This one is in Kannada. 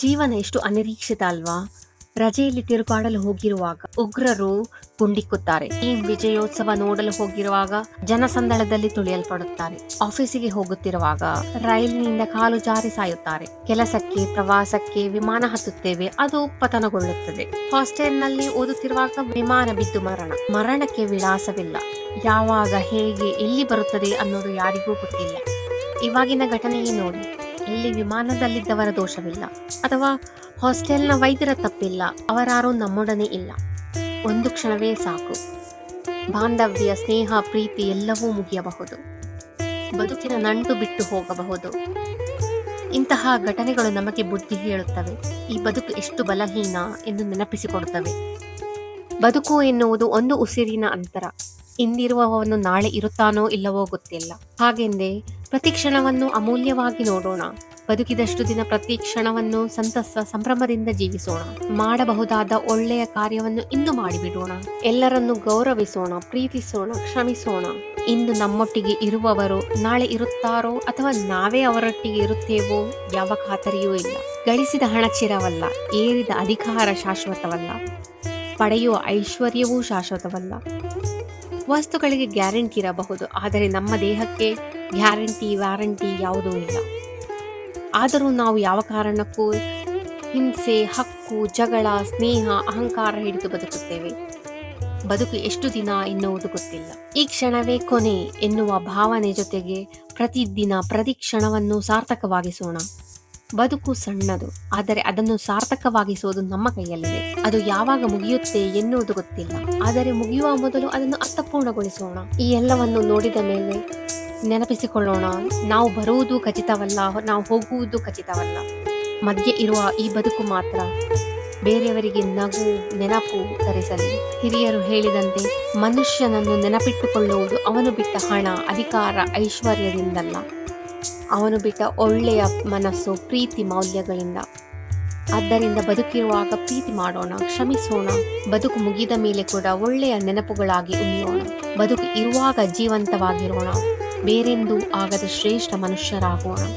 ಜೀವನ ಎಷ್ಟು ಅನಿರೀಕ್ಷಿತ ಅಲ್ವಾ? ರಜೆಯಲ್ಲಿ ತಿರುಗಾಡಲು ಹೋಗಿರುವಾಗ ಉಗ್ರರು ಗುಂಡಿಕ್ಕುತ್ತಾರೆ. ಈ ವಿಜಯೋತ್ಸವ ನೋಡಲು ಹೋಗಿರುವಾಗ ಜನಸಂದಳದಲ್ಲಿ ತುಳಿಯಲ್ಪಡುತ್ತಾರೆ. ಆಫೀಸಿಗೆ ಹೋಗುತ್ತಿರುವಾಗ ರೈಲಿನಿಂದ ಕಾಲು ಜಾರಿ ಸಾಯುತ್ತಾರೆ. ಕೆಲಸಕ್ಕೆ, ಪ್ರವಾಸಕ್ಕೆ ವಿಮಾನ ಹತ್ತುತ್ತೇವೆ, ಅದು ಪತನಗೊಳ್ಳುತ್ತದೆ. ಹಾಸ್ಟೆಲ್ನಲ್ಲಿ ಓದುತ್ತಿರುವಾಗ ವಿಮಾನ ಬಿದ್ದು ಮರಣ. ಮರಣಕ್ಕೆ ವಿಳಾಸವಿಲ್ಲ. ಯಾವಾಗ ಹೇಗೆ, ಎಲ್ಲಿ ಬರುತ್ತದೆ ಅನ್ನೋದು ಯಾರಿಗೂ ಗೊತ್ತಿಲ್ಲ. ಇವಾಗಿನ ಘಟನೆಯೇ ನೋಡಿ. ಇಲ್ಲಿ ವಿಮಾನದಲ್ಲಿದ್ದವರ ದೋಷವಿಲ್ಲ. ಅಥವಾ ಹಾಸ್ಟೆಲ್ನ ವೈದ್ಯರ ತಪ್ಪಿಲ್ಲ. ಅವರಾರೂ ನಮ್ಮೊಡನೆ ಇಲ್ಲ. ಒಂದು ಕ್ಷಣವೇ ಸಾಕು. ಬಾಂಧವ್ಯ, ಸ್ನೇಹ, ಪ್ರೀತಿ ಎಲ್ಲವೂ ಮುಗಿಯಬಹುದು. ಬದುಕಿನ ನಂಟು ಬಿಟ್ಟು ಹೋಗಬಹುದು. ಇಂತಹ ಘಟನೆಗಳು ನಮಗೆ ಬುದ್ಧಿ ಹೇಳುತ್ತವೆ. ಈ ಬದುಕು ಎಷ್ಟು ಬಲಹೀನ ಎಂದು ನೆನಪಿಸಿಕೊಡುತ್ತವೆ. ಬದುಕು ಎನ್ನುವುದು ಒಂದು ಉಸಿರಿನ ಅಂತರ. ಇಂದಿರುವವನು ನಾಳೆ ಇರುತ್ತಾನೋ ಇಲ್ಲವೋ ಗೊತ್ತಿಲ್ಲ. ಹಾಗೆಂದೇ ಪ್ರತಿ ಕ್ಷಣವನ್ನು ಅಮೂಲ್ಯವಾಗಿ ನೋಡೋಣ. ಬದುಕಿದಷ್ಟು ದಿನ ಪ್ರತಿ ಕ್ಷಣವನ್ನು ಸಂತಸ ಸಂಭ್ರಮದಿಂದ ಜೀವಿಸೋಣ. ಮಾಡಬಹುದಾದ ಒಳ್ಳೆಯ ಕಾರ್ಯವನ್ನು ಇಂದು ಮಾಡಿಬಿಡೋಣ. ಎಲ್ಲರನ್ನು ಗೌರವಿಸೋಣ, ಪ್ರೀತಿಸೋಣ, ಕ್ಷಮಿಸೋಣ. ಇಂದು ನಮ್ಮೊಟ್ಟಿಗೆ ಇರುವವರು ನಾಳೆ ಇರುತ್ತಾರೋ ಅಥವಾ ನಾವೇ ಅವರೊಟ್ಟಿಗೆ ಇರುತ್ತೇವೋ ಯಾವ ಖಾತರಿಯೂ ಇಲ್ಲ. ಗಳಿಸಿದ ಹಣ ಚಿರವಲ್ಲ ಏರಿದ ಅಧಿಕಾರ ಶಾಶ್ವತವಲ್ಲ. ಪಡೆಯುವ ಐಶ್ವರ್ಯವೂ ಶಾಶ್ವತವಲ್ಲ. ವಸ್ತುಗಳಿಗೆ ಗ್ಯಾರಂಟಿ ಇರಬಹುದು. ಆದರೆ ನಮ್ಮ ದೇಹಕ್ಕೆ ಗ್ಯಾರಂಟಿ, ವ್ಯಾರಂಟಿ ಯಾವುದೂ ಇಲ್ಲ. ಆದರೂ ನಾವು ಯಾವ ಕಾರಣಕ್ಕೂ ಹಿಂಸೆ, ಹಕ್ಕು, ಜಗಳ, ಸ್ನೇಹ, ಅಹಂಕಾರ ಹಿಡಿದು ಬದುಕುತ್ತೇವೆ. ಬದುಕು ಎಷ್ಟು ದಿನ ಎನ್ನುವುದು ಗೊತ್ತಿಲ್ಲ. ಈ ಕ್ಷಣವೇ ಕೊನೆ ಎನ್ನುವ ಭಾವನೆ ಜೊತೆಗೆ ಪ್ರತಿದಿನ ಪ್ರತಿ ಕ್ಷಣವನ್ನು ಸಾರ್ಥಕವಾಗಿಸೋಣ. ಬದುಕು ಸಣ್ಣದು, ಆದರೆ ಅದನ್ನು ಸಾರ್ಥಕವಾಗಿಸುವುದು ನಮ್ಮ ಕೈಯಲ್ಲಿದೆ. ಅದು ಯಾವಾಗ ಮುಗಿಯುತ್ತೆ ಎನ್ನುವುದು ಗೊತ್ತಿಲ್ಲ, ಆದರೆ ಮುಗಿಯುವ ಮೊದಲು ಅದನ್ನು ಅರ್ಥಪೂರ್ಣಗೊಳಿಸೋಣ. ಈ ಎಲ್ಲವನ್ನು ನೋಡಿದ ಮೇಲೆ ನೆನಪಿಸಿಕೊಳ್ಳೋಣ, ನಾವು ಬರುವುದು ಖಚಿತವಲ್ಲ, ನಾವು ಹೋಗುವುದು ಖಚಿತವಲ್ಲ. ಮಧ್ಯೆ ಇರುವ ಈ ಬದುಕು ಮಾತ್ರ ಬೇರೆಯವರಿಗೆ ನಗು, ನೆನಪು ತರಿಸಲಿ. ಹಿರಿಯರು ಹೇಳಿದಂತೆ ಮನುಷ್ಯನನ್ನು ನೆನಪಿಟ್ಟುಕೊಳ್ಳುವುದು ಅವನು ಬಿಟ್ಟ ಹಣ, ಅಧಿಕಾರ, ಐಶ್ವರ್ಯದಿಂದಲ್ಲ. ಅವನು ಬಿಟ್ಟ ಒಳ್ಳೆಯ ಮನಸ್ಸು, ಪ್ರೀತಿ ಮೌಲ್ಯಗಳಿಂದ. ಆದ್ದರಿಂದ ಬದುಕಿರುವಾಗ ಪ್ರೀತಿ ಮಾಡೋಣ, ಕ್ಷಮಿಸೋಣ. ಬದುಕು ಮುಗಿದ ಮೇಲೆ ಕೂಡ ಒಳ್ಳೆಯ ನೆನಪುಗಳಾಗಿ ಉಳಿಯೋಣ. ಬದುಕು ಇರುವಾಗ ಜೀವಂತವಾಗಿರೋಣ. ಬೇರೆಂದೂ ಆಗದ ಶ್ರೇಷ್ಠ ಮನುಷ್ಯರಾಗೋಣ.